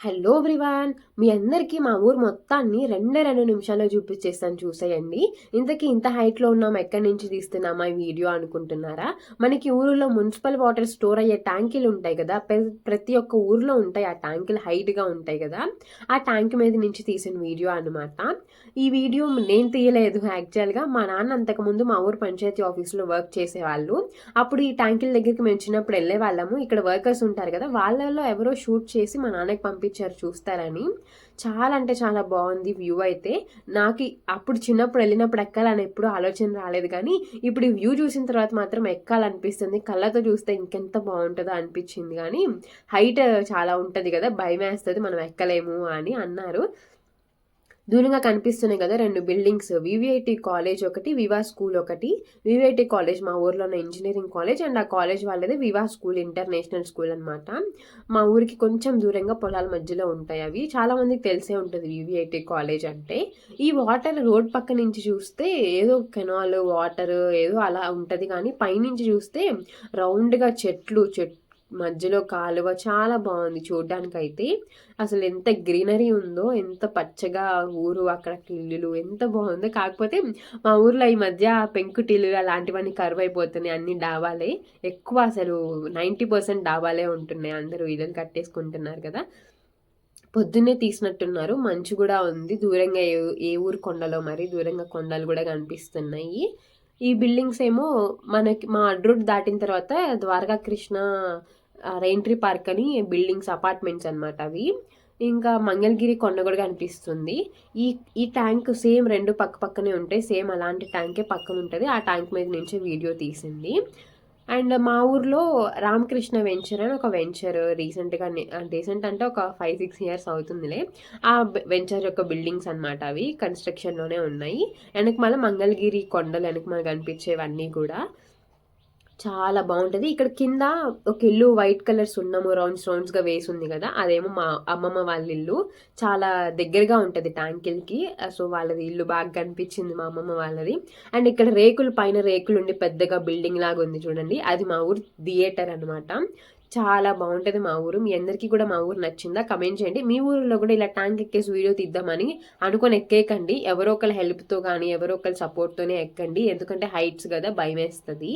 Hello everyone మీ అందరికీ మా ఊరు మొత్తాన్ని రెండే రెండు నిమిషాల్లో చూపించేస్తాను. చూసేయండి. ఇంతకీ ఇంత హైట్లో ఉన్నాం ఎక్కడి నుంచి తీస్తున్నామా ఈ వీడియో అనుకుంటున్నారా? మనకి ఊరిలో మున్సిపల్ వాటర్ స్టోర్ అయ్యే ట్యాంకీలు ఉంటాయి కదా ప్రతి ఒక్క ఊర్లో ఉంటాయి. ఆ ట్యాంకులు హైట్గా ఉంటాయి కదా. ఆ ట్యాంక్ మీద నుంచి తీసిన వీడియో అనమాట ఈ వీడియో నేను తీయలేదు యాక్చువల్గా. మా నాన్న అంతకుముందు మా ఊరు పంచాయతీ ఆఫీస్లో వర్క్ చేసేవాళ్ళు. అప్పుడు ఈ ట్యాంకుల దగ్గరికి మేము చిన్నప్పుడు వెళ్ళే వాళ్ళము. ఇక్కడ వర్కర్స్ ఉంటారు కదా వాళ్ళలో ఎవరో షూట్ చేసి మా నాన్నకి పంపించారు చూస్తారని. చాలా అంటే చాలా బాగుంది వ్యూ అయితే. నాకు అప్పుడు చిన్నప్పుడు వెళ్ళినప్పుడు ఎక్కాలని ఎప్పుడు ఆలోచన రాలేదు కానీ ఇప్పుడు ఈ వ్యూ చూసిన తర్వాత మాత్రం ఎక్కాలనిపిస్తుంది. కళ్ళతో చూస్తే ఇంకెంత బాగుంటుందో అనిపించింది కానీ హైట్ చాలా ఉంటుంది కదా భయం వేస్తుంది మనం ఎక్కలేము అని అన్నారు. దూరంగా కనిపిస్తున్నాయి కదా రెండు బిల్డింగ్స్. వివిఐటి కాలేజ్ ఒకటి వివా స్కూల్ ఒకటి. వివిఐటి కాలేజ్ మా ఊర్లో ఉన్న ఇంజనీరింగ్ కాలేజ్ అండ్ ఆ కాలేజ్ వాళ్ళది వివా స్కూల్ ఇంటర్నేషనల్ స్కూల్ అనమాట మా ఊరికి కొంచెం దూరంగా పొలాల మధ్యలో ఉంటాయి అవి. చాలా మందికి తెలిసే ఉంటుంది వివిఐటి కాలేజ్ అంటే. ఈ వాటర్ రోడ్ పక్క నుంచి చూస్తే ఏదో కెనాల్ వాటర్ ఏదో అలా ఉంటుంది కానీ పైనుంచి చూస్తే రౌండ్గా చెట్లు చెట్లు మధ్యలో కాలువ చాలా బాగుంది చూడడానికి అయితే అసలు ఎంత గ్రీనరీ ఉందో ఎంత పచ్చగా ఊరు అక్కడ ఇల్లులు ఎంత బాగుందో. కాకపోతే మా ఊర్లో ఈ మధ్య పెంకుటిల్లు అలాంటివన్నీ కరువు అయిపోతున్నాయి అన్ని డాబాలే. ఎక్కువ అసలు నైంటీ పర్సెంట్ డాబాలే ఉంటున్నాయి అందరూ ఇల్లు కట్టేసుకుంటున్నారు కదా. పొద్దున్నే తీసినట్టున్నారు మంచు కూడా ఉంది. దూరంగా ఏ ఏ ఊరు కొండలో మరి దూరంగా కొండలు కూడా కనిపిస్తున్నాయి. ఈ బిల్డింగ్స్ ఏమో మనకి మా అడ్రూట్ దాటిన తర్వాత ద్వారకా కృష్ణ రెయింట్రీ పార్క్ అని బిల్డింగ్స్ అపార్ట్మెంట్స్ అనమాట అవి. ఇంకా మంగళగిరి కొండ కూడా కనిపిస్తుంది. ఈ ఈ ట్యాంక్ సేమ్ రెండు పక్క పక్కనే ఉంటాయి సేమ్ అలాంటి ట్యాంకే పక్కన ఉంటుంది. ఆ ట్యాంక్ మీద నుంచి వీడియో తీసింది. అండ్ మా ఊర్లో రామకృష్ణ వెంచర్ అని ఒక వెంచర్ రీసెంట్గా రీసెంట్ అంటే ఒక ఫైవ్ సిక్స్ ఇయర్స్ అవుతుందిలే. ఆ వెంచర్ యొక్క బిల్డింగ్స్ అన్నమాట అవి కన్స్ట్రక్షన్లోనే ఉన్నాయి. వెనక మళ్ళీ మంగళగిరి కొండలు వెనక మళ్ళీ కనిపించేవన్నీ కూడా. చాలా బాగుంటుంది. ఇక్కడ కింద ఒక ఇల్లు వైట్ కలర్ సున్నము రౌండ్స్ రౌండ్స్గా వేసి ఉంది కదా అదేమో మా అమ్మమ్మ వాళ్ళ ఇల్లు. చాలా దగ్గరగా ఉంటుంది ట్యాంకిల్కి సో వాళ్ళది ఇల్లు బాగా కనిపించింది మా అమ్మమ్మ వాళ్ళది. అండ్ ఇక్కడ రేకులు పైన రేకులు ఉండి పెద్దగా బిల్డింగ్ లాగా ఉంది చూడండి. అది మా ఊరు థియేటర్ అనమాట చాలా బాగుంటుంది మా ఊరు. మీ అందరికీ కూడా మా ఊరు నచ్చిందా? కమెంట్ చేయండి. మీ ఊరిలో కూడా ఇలా ట్యాంక్ ఎక్కేసి వీడియో తీద్దామని అనుకొని ఎక్కేకండి ఎవరో ఒకరి హెల్ప్తో కానీ ఎవరో ఒకరి సపోర్ట్తోనే ఎక్కండి. ఎందుకంటే హైట్స్ కదా భయం వేస్తుంది